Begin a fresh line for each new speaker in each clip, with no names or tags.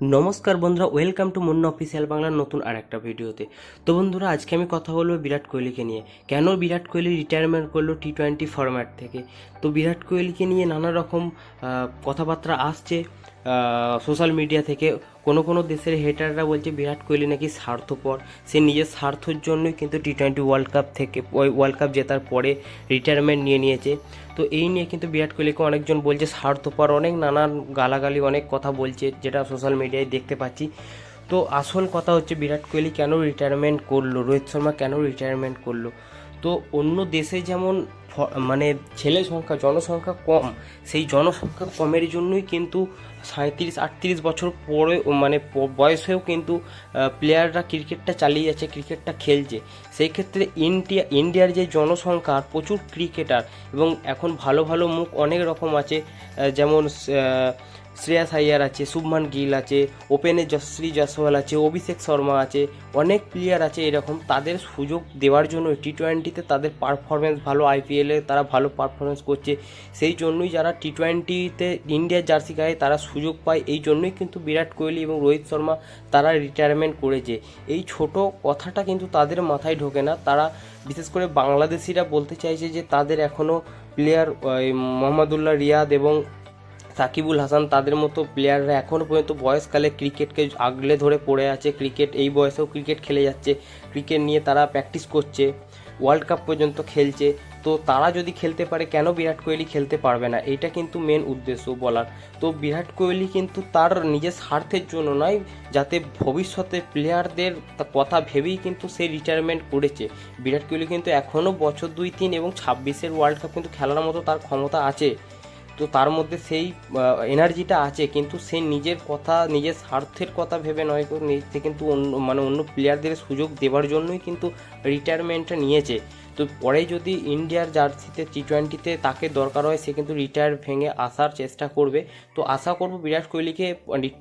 নমস্কার বন্ধুরা welcome to Munna official বাংলার নতুন আর একটা ভিডিওতে। তো বন্ধুরা, আজকে আমি কথা বলব বিরাট কোহলিকে নিয়ে। কেন বিরাট কোহলি রিটায়ারমেন্ট করল টি টোয়েন্টি ফরম্যাট থেকে? তো বিরাট কোহলিকে নিয়ে নানা রকম কথাবার্তা আসছে সোশ্যাল মিডিয়া থেকে। কোনো কোনো দেশের হেটাররা বলছে বিরাট কোহলি নাকি স্বার্থপর। সে নিজের স্বার্থের জন্যই কিন্তু টি টোয়েন্টি ওয়ার্ল্ড কাপ থেকে, ওই ওয়ার্ল্ড কাপ জেতার পরে রিটায়ারমেন্ট নিয়ে নিয়েছে। তো এই নিয়ে কিন্তু বিরাট কোহলিকে অনেকজন বলছে, স্বার্থপর অনেক নানান গালাগালি, অনেক কথা বলছে যেটা সোশ্যাল মিডিয়ায় দেখতে পাচ্ছি। তো আসল কথা হচ্ছে বিরাট কোহলি কেন রিটায়ারমেন্ট করল? রোহিত শর্মা কেন রিটায়ারমেন্ট করল? তো অন্য দেশে যেমন মানে ছেলে সংখ্যা, জনসংখ্যা কম। সেই জনসংখ্যা কমের জন্যই কিন্তু সাঁত্রিশ আটত্রিশ বছর পরে মানে বয়স বয়সেও কিন্তু প্লেয়াররা ক্রিকেটটা চালিয়ে যাচ্ছে, ক্রিকেটটা খেলছে। সেই ক্ষেত্রে ইন্ডিয়া, ইন্ডিয়ার যে জনসংখ্যা প্রচুর ক্রিকেটার এবং এখন ভালো ভালো মুখ অনেক রকম আছে যেমন শ্রেয়াস আইয়ার আছে, শুভমান গিল আছে, ওপেনে যশশ্রী জয়সওয়াল আছে, অভিষেক শর্মা আছে, অনেক প্লেয়ার আছে এরকম। তাদের সুযোগ দেওয়ার জন্য টি টোয়েন্টিতে তাদের পারফরমেন্স ভালো আইপিএলে তারা ভালো পারফরমেন্স করছে। সেই জন্যই যারা টি টোয়েন্টিতে ইন্ডিয়ার জার্সি গায়ে তারা সুযোগ পায়, এই জন্যই কিন্তু বিরাট কোহলি এবং রোহিত শর্মা তারা রিটায়ারমেন্ট করেছে। এই ছোট কথাটা কিন্তু তাদের মাথায় ঢোকে না। তারা বিশেষ করে বাংলাদেশিরা বলতে চাইছে যে তাদের এখনও প্লেয়ার মোহাম্মদুল্লাহ রিয়াদ এবং সাকিবুল হাসান তাদের মতো প্লেয়াররা এখনও পর্যন্ত বয়সকালে ক্রিকেটকে আগলে ধরে পড়ে আছে। ক্রিকেট এই বয়সেও ক্রিকেট খেলে যাচ্ছে। ক্রিকেট নিয়ে তারা প্র্যাকটিস করছে। ওয়ার্ল্ড কাপ পর্যন্ত খেলছে। তো তারা যদি খেলতে পারে, কেন বিরাট কোহলি খেলতে পারবে না? এটা কিন্তু মেন উদ্দেশ্য বলার। তো বিরাট কোহলি কিন্তু তার নিজের স্বার্থের জন্য নয়, যাতে ভবিষ্যতে প্লেয়ারদের কথা ভেবেই কিন্তু সে রিটায়ারমেন্ট করেছে। বিরাট কোহলি কিন্তু এখনও বছর দুই, তিন এবং ছাব্বিশের ওয়ার্ল্ড কাপ কিন্তু খেলার মতো তার ক্ষমতা আছে। তো তার মধ্যে সেই এনার্জিটা আছে, কিন্তু সে নিজের কথা, নিজের স্বার্থের কথা ভেবে নয় নিজে কিন্তু অন্য মানে অন্য প্লেয়ারদের সুযোগ দেওয়ার জন্যই কিন্তু রিটায়ারমেন্টটা নিয়েছে। তো পরে যদি ইন্ডিয়ার জার্সিতে টি টোয়েন্টিতে তাকে দরকার হয়, সে কিন্তু রিটায়ার ভেঙে আসার চেষ্টা করবে। তো আশা করব বিরাট কোহলিকে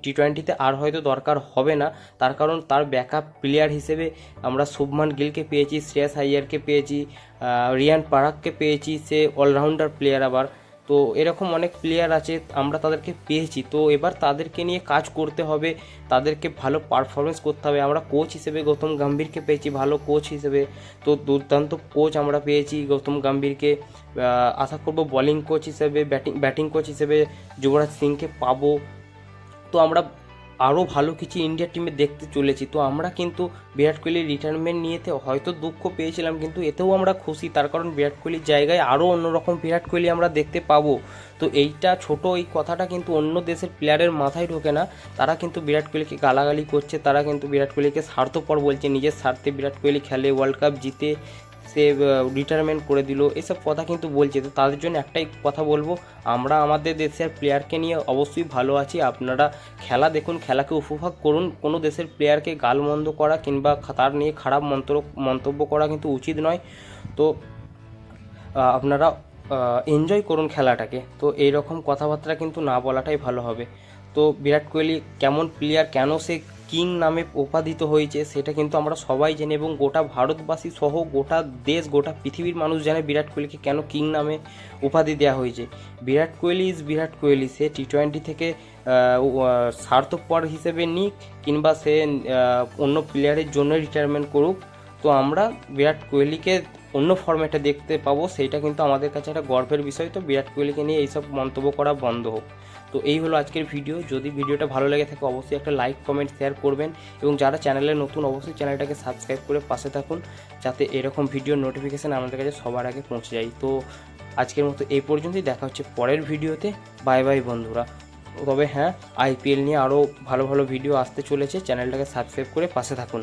টি টোয়েন্টিতে আর হয়তো দরকার হবে না। তার কারণ তার ব্যাকআপ প্লেয়ার হিসেবে আমরা শুভমান গিলকে পেয়েছি, শ্রেয়াস আইয়ারকে পেয়েছি রিয়ান পারাককে পেয়েছি, সে অলরাউন্ডার প্লেয়ার আবার। তো এরকম অনেক প্লেয়ার আছে, আমরা তাদেরকে পেয়েছি। তো এবার তাদেরকে নিয়ে কাজ করতে হবে, তাদেরকে ভালো পারফরমেন্স করতে হবে। আমরা কোচ হিসেবে গৌতম গাম্ভীরকে পেয়েছি, ভালো কোচ হিসেবে। তো দুর্দান্ত কোচ আমরা পেয়েছি গৌতম গাম্ভীরকে। আশা করব বলিং কোচ হিসেবে ব্যাটিং ব্যাটিং কোচ হিসেবে যুবরাজ সিংকে পাবো। তো আমরা আরও ভালো কিছু ইন্ডিয়া টিমে দেখতে চলেছি। তো আমরা কিন্তু বিরাট কোহলির রিটায়ারমেন্ট নিয়েতে হয়তো দুঃখ পেয়েছিলাম, কিন্তু এতেও আমরা খুশি। তার কারণ বিরাট কোহলির জায়গায় আরও অন্যরকম বিরাট কোহলি আমরা দেখতে পাবো। তো এইটা ছোট, এই কথাটা কিন্তু অন্য দেশের প্লেয়ারের মাথায় ঢোকে না। তারা কিন্তু বিরাট কোহলিকে গালাগালি করছে, তারা কিন্তু বিরাট কোহলিকে স্বার্থপর বলছে। নিজের স্বার্থে বিরাট কোহলি খেলে ওয়ার্ল্ড কাপ জিতে সে রিটায়ারমেন্ট করে দিল। এসব কথা কিন্তু বলছে। তো তাদের জন্য একটাই কথা বলব, আমরা আমাদের দেশের প্লেয়ারকে নিয়ে অবশ্যই ভালো আছি। আপনারা খেলা দেখুন, খেলাকে উপভোগ করুন। কোনো দেশের প্লেয়ারকে গালমন্দ করা কিংবা তার নিয়ে খারাপ মন্তব্য মন্তব্য করা কিন্তু উচিত নয়। তো আপনারা এনজয় করুন খেলাটাকে। তো এই রকম কথাবার্তা কিন্তু না বলাটাই ভালো হবে। তো বিরাট কোহলি কেমন প্লেয়ার কেন সে কিং নামে উপাধিত হয়েছে, সেটা কিন্তু আমরা সবাই জানি এবং গোটা ভারতবাসী সহ গোটা দেশ, গোটা পৃথিবীর মানুষ জানে বিরাট কোহলিকে কেন কিং নামে উপাধি দেওয়া হয়েছে। বিরাট কোহলি ইজ বিরাট কোহলি, সে টি টোয়েন্টি থেকে স্বার্থপর হিসেবে নিক কিংবা সে অন্য প্লেয়ারের জন্য রিটায়ারমেন্ট করুক। তো আমরা বিরাট কোহলিকে অন্য ফর্ম্যাটে দেখতে পাবো। সেইটা কিন্তু আমাদের কাছে একটা গর্বের বিষয়। তো বিরাট কোহলিকে নিয়ে এইসব মন্তব্য করা বন্ধ হোক। তো এই হলো আজকের ভিডিও যদি ভিডিওটা ভালো লেগে থাকে, অবশ্যই একটা লাইক কমেন্ট শেয়ার করবেন। এবং যারা চ্যানেলে নতুন, অবশ্যই চ্যানেলটাকে সাবস্ক্রাইব করে পাশে থাকুন। যাতে এরকম ভিডিওর নোটিফিকেশান আমাদের কাছে সবার আগে পৌঁছে যায়। তো আজকের মতো এই পর্যন্তই। দেখা হচ্ছে পরের ভিডিওতে বাই বাই বন্ধুরা। তবে হ্যাঁ আইপিএল নিয়ে আরও ভালো ভালো ভিডিও আসতে চলেছে। চ্যানেলটাকে সাবস্ক্রাইব করে পাশে থাকুন।